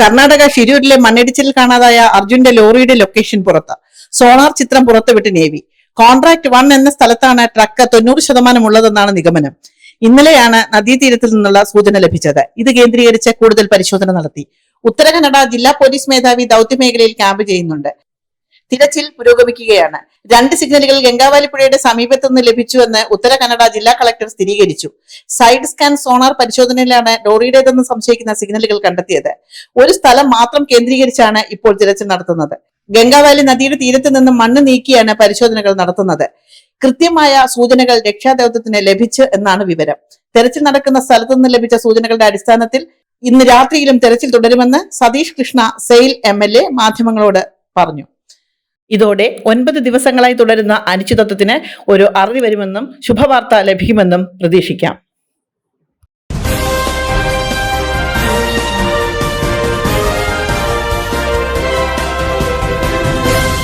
കർണാടക ഷിരൂരിലെ മണ്ണിടിച്ചിൽ കാണാതായ അർജുന്റെ ലോറിയുടെ ലൊക്കേഷൻ പുറത്ത്. സോണാർ ചിത്രം പുറത്തുവിട്ട് നേവി. കോൺട്രാക്ട് വൺ എന്ന സ്ഥലത്താണ് ട്രക്ക് തൊണ്ണൂറ് ശതമാനം ഉള്ളതെന്നാണ് നിഗമനം. ഇന്നലെയാണ് നദീതീരത്തിൽ നിന്നുള്ള സൂചന ലഭിച്ചത്. ഇത് കേന്ദ്രീകരിച്ച് കൂടുതൽ പരിശോധന നടത്തി. ഉത്തര കന്നഡ ജില്ലാ പോലീസ് മേധാവി ദൌത്യമേഖലയിൽ ക്യാമ്പ് ചെയ്യുന്നുണ്ട്. തിരച്ചിൽ പുരോഗമിക്കുകയാണ്. രണ്ട് സിഗ്നലുകൾ ഗംഗാവാലിപ്പുഴയുടെ പുഴയുടെ നിന്ന് ലഭിച്ചുവെന്ന് ഉത്തര കന്നഡ ജില്ലാ കളക്ടർ സ്ഥിരീകരിച്ചു. സൈഡ് സ്കാൻ സോണാർ പരിശോധനയിലാണ് ലോറിയുടേതെന്ന് സംശയിക്കുന്ന സിഗ്നലുകൾ കണ്ടെത്തിയത്. ഒരു സ്ഥലം മാത്രം കേന്ദ്രീകരിച്ചാണ് ഇപ്പോൾ തിരച്ചിൽ നടത്തുന്നത്. ഗംഗാവാലി നദിയുടെ തീരത്ത് നിന്നും മണ്ണ് നീക്കിയാണ് പരിശോധനകൾ നടത്തുന്നത്. കൃത്യമായ സൂചനകൾ രക്ഷാദൌത്യത്തിന് ലഭിച്ചു എന്നാണ് വിവരം. തെരച്ചിൽ നടക്കുന്ന സ്ഥലത്തു നിന്ന് ലഭിച്ച സൂചനകളുടെ അടിസ്ഥാനത്തിൽ ഇന്ന് രാത്രിയിലും തെരച്ചിൽ തുടരുമെന്ന് സതീഷ് കൃഷ്ണ സെയിൽ എം മാധ്യമങ്ങളോട് പറഞ്ഞു. ഇതോടെ ഒൻപത് ദിവസങ്ങളായി തുടരുന്ന അനിശ്ചിതത്വത്തിന് ഒരു അറുതി വരുമെന്നും ശുഭവാർത്ത ലഭിക്കുമെന്നും പ്രതീക്ഷിക്കാം.